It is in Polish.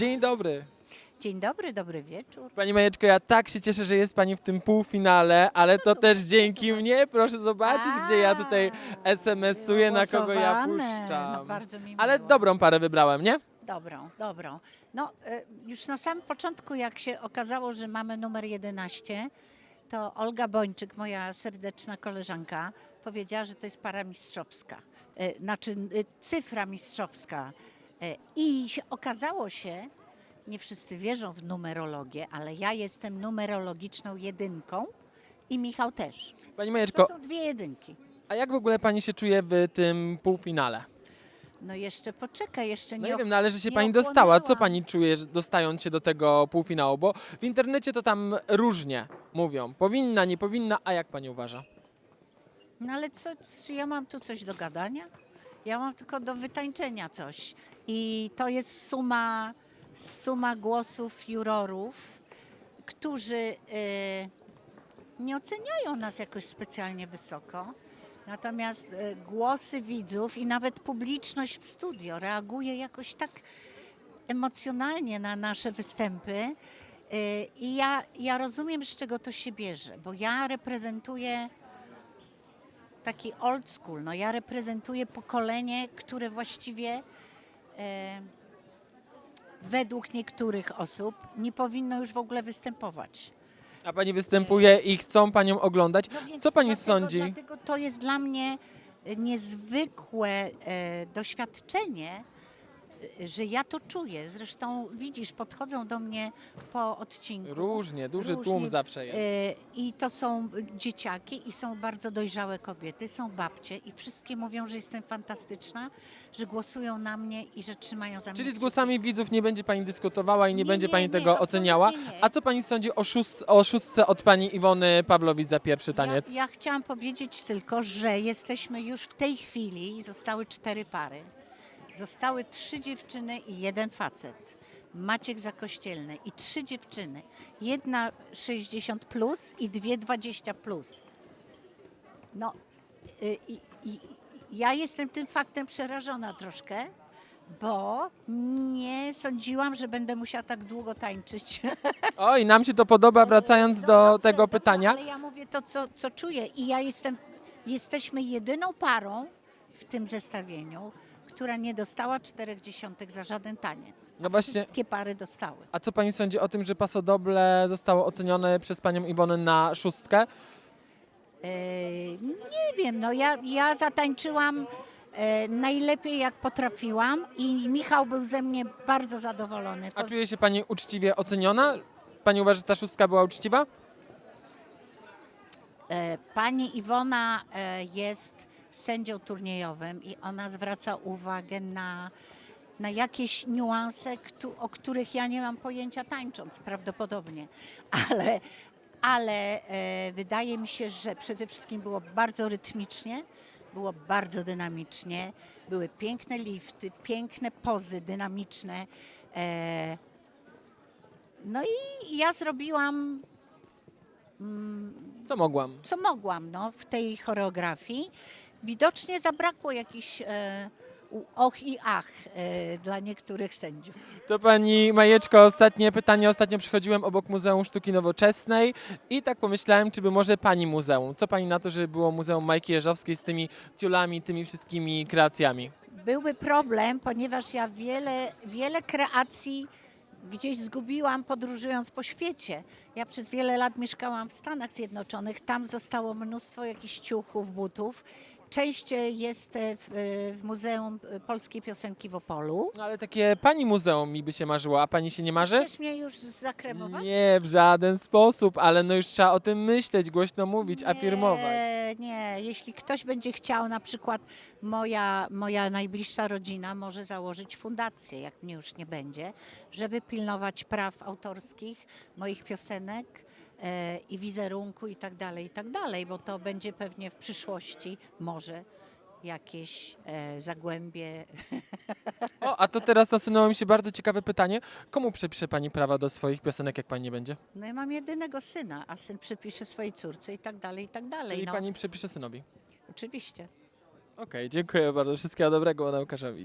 Dzień dobry. Dzień dobry, dobry wieczór. Pani Majeczko, ja tak się cieszę, że jest Pani w tym półfinale, ale to też dzięki mnie. Proszę zobaczyć, gdzie ja tutaj SMS-uję, na kogo ja Głosowane. puszczam. No, bardzo mi Ale miło. dobrą parę wybrałem, nie? Dobrą, dobrą. No, e, już na samym początku, jak się okazało, że mamy numer 11, to Olga Bończyk, moja serdeczna koleżanka, powiedziała, że to jest para mistrzowska. E, Znaczy e, cyfra mistrzowska. E, I okazało się, nie wszyscy wierzą w numerologię, ale ja jestem numerologiczną jedynką i Michał też. Pani To Majeczko, są dwie jedynki. a jak w ogóle Pani się czuje w tym półfinale? No jeszcze poczekaj, jeszcze No nie nie wiem, no ale że się nie Pani dostała, co. Pani czuje, że dostając się do tego półfinału? Bo w internecie to tam różnie mówią. Powinna, nie powinna, a jak Pani uważa? No ale co, czy ja mam tu coś do gadania? Ja mam tylko do wytańczenia coś. I to jest suma, suma głosów jurorów, którzy y, nie oceniają nas jakoś specjalnie wysoko. Natomiast y, głosy widzów i nawet publiczność w studio reaguje jakoś tak emocjonalnie na nasze występy. Y, I ja, ja rozumiem, z czego to się bierze, bo ja reprezentuję taki old school. No ja reprezentuję pokolenie, które właściwie e, według niektórych osób nie powinno już w ogóle występować. A Pani występuje i chcą Panią oglądać. No więc Co Pani dlatego, sądzi? Dlatego to jest dla mnie niezwykłe e, doświadczenie, że ja to czuję. Zresztą widzisz, podchodzą do mnie po odcinku. Różnie, duży Różnie. tłum zawsze jest. E, I to są dzieciaki i są bardzo dojrzałe kobiety, są babcie i wszystkie mówią, że jestem fantastyczna, że głosują na mnie i że trzymają za mnie. Czyli z głosami widzów nie będzie Pani dyskutowała i nie, Nie, będzie nie, Pani nie, tego oceniała. nie. A co Pani sądzi o, szóst, o szóstce od Pani Iwony Pawlowicz za pierwszy taniec? Ja, ja chciałam powiedzieć tylko, że jesteśmy już w tej chwili, zostały cztery pary. Zostały trzy dziewczyny i jeden facet. Maciek Zakościelny i trzy dziewczyny. Jedna 60 plus i dwie 20 plus. No, y, i, i, ja jestem tym faktem przerażona troszkę, bo nie sądziłam, że będę musiała tak długo tańczyć. Oj, nam się to podoba, wracając No do dobrze, tego dobrze, pytania. Ale ja mówię to, co, co czuję. I ja jestem, jesteśmy jedyną parą w tym zestawieniu, która nie dostała czterech dziesiątek za żaden taniec. No właśnie, Wszystkie pary dostały. a co Pani sądzi o tym, że pasodoble zostało ocenione przez Panią Iwonę na szóstkę? E, nie wiem, no ja, ja zatańczyłam e, najlepiej jak potrafiłam i Michał był ze mnie bardzo zadowolony. A czuje się Pani uczciwie oceniona? Pani uważa, że ta szóstka była uczciwa? E, Pani Iwona e, jest sędzią turniejowym i ona zwraca uwagę na, na jakieś niuanse, o których ja nie mam pojęcia tańcząc prawdopodobnie. Ale, ale e, wydaje mi się, że przede wszystkim było bardzo rytmicznie, było bardzo dynamicznie, były piękne lifty, piękne pozy dynamiczne. E, no i ja zrobiłam Co mogłam? co mogłam no, w tej choreografii. Widocznie zabrakło jakichś e, u- och i ach e, dla niektórych sędziów. To Pani Majeczko, ostatnie pytanie. Ostatnio przychodziłem obok Muzeum Sztuki Nowoczesnej i tak pomyślałem, czy by może Pani muzeum. Co Pani na to, żeby było Muzeum Majki Jeżowskiej z tymi tiulami, tymi wszystkimi kreacjami? Byłby problem, ponieważ ja wiele, wiele kreacji gdzieś zgubiłam podróżując po świecie. Ja przez wiele lat mieszkałam w Stanach Zjednoczonych, tam zostało mnóstwo jakichś ciuchów, butów. Część e, jest e, w, e, w Muzeum Polskiej Piosenki w Opolu. No ale takie Pani muzeum mi by się marzyło, a Pani się nie marzy? Chcesz mnie już zakremować? Nie, w żaden sposób, ale no już trzeba o tym myśleć, głośno mówić, afirmować. Nie, nie. Jeśli ktoś będzie chciał, na przykład moja, moja najbliższa rodzina może założyć fundację, jak mnie już nie będzie, żeby pilnować praw autorskich moich piosenek e, i wizerunku i tak dalej, i tak dalej, bo to będzie pewnie w przyszłości może jakieś e, zagłębie O, a to teraz nasunęło mi się bardzo ciekawe pytanie. Komu przepisze Pani prawa do swoich piosenek, jak Pani nie będzie? No ja mam jedynego syna, a syn przypisze swojej córce i tak dalej, i tak dalej. Czyli no, Pani przepisze synowi. Oczywiście. Okej, dziękuję bardzo. Wszystkiego dobrego, Łukaszowi.